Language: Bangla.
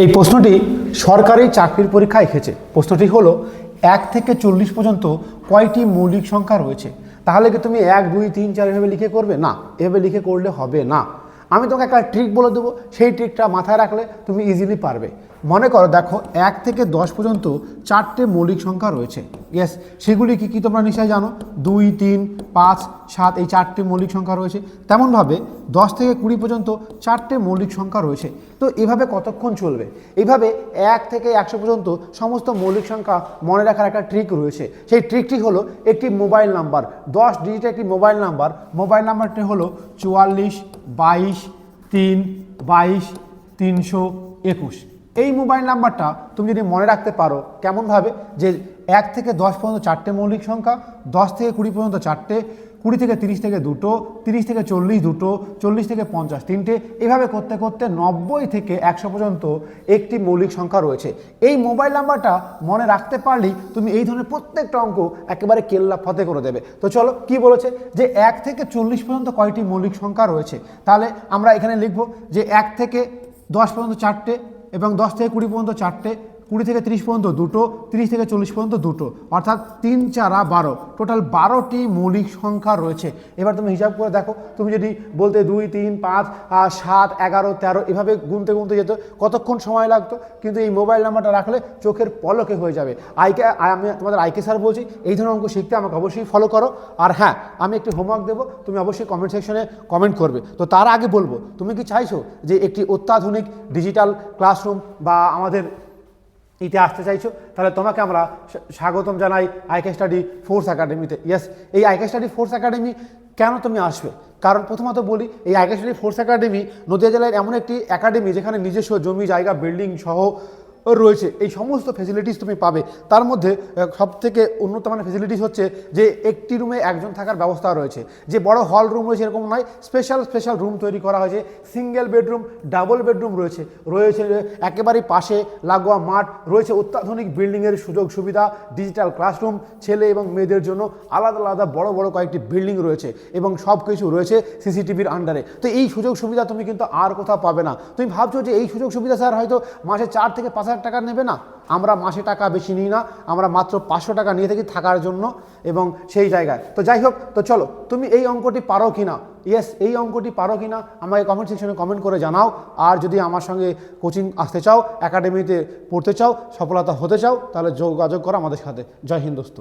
এই প্রশ্নটি সরকারি চাকরির পরীক্ষায় এসেছে প্রশ্নটি হলো, এক থেকে চল্লিশ পর্যন্ত কয়টি মৌলিক সংখ্যা রয়েছে? তাহলে কি তুমি এক, দুই, তিন, চার এভাবে লিখে করবে? না, এভাবে লিখে করলে হবে না। আমি তোমাকে একটা ট্রিক বলে দেবো। সেই ট্রিকটা মাথায় রাখলে তুমি ইজিলি পারবে। মনে করো দেখো, এক থেকে দশ পর্যন্ত চারটে মৌলিক সংখ্যা রয়েছে। ইয়েস সেগুলি কি কি তোমরা নিশ্চয় জানো? দুই, তিন, পাঁচ, সাত, এই চারটে মৌলিক সংখ্যা রয়েছে। তেমনভাবে দশ থেকে কুড়ি পর্যন্ত চারটে মৌলিক সংখ্যা রয়েছে। তো এভাবে কতক্ষণ চলবে? এইভাবে এক থেকে একশো পর্যন্ত সমস্ত মৌলিক সংখ্যা মনে রাখার একটা ট্রিক রয়েছে। সেই ট্রিকটি হলো একটি মোবাইল নাম্বার দশ ডিজিটের একটি মোবাইল নাম্বার মোবাইল নাম্বারটি হলো চুয়াল্লিশ, বাইশ, তিন, বাইশ, তিনশো একুশ। এই মোবাইল নাম্বারটা তুমি যদি মনে রাখতে পারো কেমনভাবে যে এক থেকে দশ পর্যন্ত চারটে মৌলিক সংখ্যা, দশ থেকে কুড়ি পর্যন্ত চারটে, কুড়ি থেকে তিরিশ থেকে দুটো, তিরিশ থেকে চল্লিশ দুটো, চল্লিশ থেকে পঞ্চাশ তিনটে, এভাবে করতে করতে নব্বই থেকে একশো পর্যন্ত একটি মৌলিক সংখ্যা রয়েছে। এই মোবাইল নাম্বারটা মনে রাখতে পারলেই তুমি এই ধরনের প্রত্যেকটা অঙ্ক একেবারে কেল্লা ফতে করে দেবে। তো চলো, কি বলেছে? যে এক থেকে চল্লিশ পর্যন্ত কয়টি মৌলিক সংখ্যা রয়েছে? তাহলে আমরা এখানে লিখব যে এক থেকে দশ পর্যন্ত চারটে এবং দশ থেকে কুড়ি পর্যন্ত চারটে কুড়ি থেকে তিরিশ পর্যন্ত দুটো, তিরিশ থেকে চল্লিশ পর্যন্ত দুটো। অর্থাৎ তিন, চারা, বারো। টোটাল বারোটি মৌলিক সংখ্যা রয়েছে। এবার তুমি হিসাব করে দেখো, তুমি যদি বলতে দুই, তিন, পাঁচ সাত, এগারো, তেরো, এভাবে গুনতে গুনতে যেত, কতক্ষণ সময় লাগতো? কিন্তু এই মোবাইল নাম্বারটা রাখলে চোখের পলকে হয়ে যাবে। আইকে আমি তোমাদের আইকে স্যার বলছি, এই ধরনের অঙ্ক শিখতে আমাকে অবশ্যই ফলো করো। আর হ্যাঁ আমি একটি হোমওয়ার্ক দেবো, তুমি অবশ্যই কমেন্ট সেকশনে কমেন্ট করবে। তো তার আগে বলব, তুমি কি চাইছো যে একটি অত্যাধুনিক ডিজিটাল ক্লাসরুম বা আমাদের ইতে আসতে চাইছো, তাহলে তোমাকে আমরা স্বাগতম জানাই আইকে স্টাডি ফোর্স একাডেমিতে ইয়েস এই আইকে স্টাডি ফোর্স একাডেমি কেন তুমি আসবে? কারণ প্রথমত বলি, এই IK study force academy Nadia জেলার এমন একটি একাডেমি যেখানে নিজস্ব জমি, জায়গা বিল্ডিং সহ রয়েছে। এই সমস্ত ফেসিলিটিস তুমি পাবে। তার মধ্যে সব থেকে উন্নত মানের ফেসিলিটিস হচ্ছে যে একটি রুমে একজন থাকার ব্যবস্থা রয়েছে। যে বড় হল রুম রয়েছে এরকম নয় স্পেশাল স্পেশাল রুম তৈরি করা হয়েছে। সিঙ্গেল বেডরুম ডাবল বেডরুম রয়েছে। রয়েছে একেবারেই পাশে লাগোয়া মাঠ, রয়েছে অত্যাধুনিক বিল্ডিংয়ের সুযোগ সুবিধা ডিজিটাল ক্লাসরুম ছেলে এবং মেয়েদের জন্য আলাদা আলাদা বড় বড় কয়েকটি বিল্ডিং রয়েছে এবং সব কিছু রয়েছে সিসিটিভির আন্ডারে তো এই সুযোগ সুবিধা তুমি কিন্তু আর কোথাও পাবে না। তুমি ভাবছ যে এই সুযোগ সুবিধা স্যার হয়তো মাসে চার থেকে পাঁচ হাজার টাকা নেবে না। আমরা মাসে টাকা বেশি নিই না, আমরা মাত্র পাঁচশো টাকা নিয়ে থাকি থাকার জন্য এবং সেই জায়গায়। তো যাই হোক, তো চলো, তুমি এই অঙ্কটি পারো কি না ইয়েস এই অঙ্কটি পারো কি না আমাকে কমেন্ট সেকশনে কমেন্ট করে জানাও। আর যদি আমার সঙ্গে কোচিং আসতে চাও একাডেমিতে পড়তে চাও, সফলতা হতে চাও, তাহলে যোগাযোগ করো আমাদের সাথে। জয় হিন্দ দোস্ত।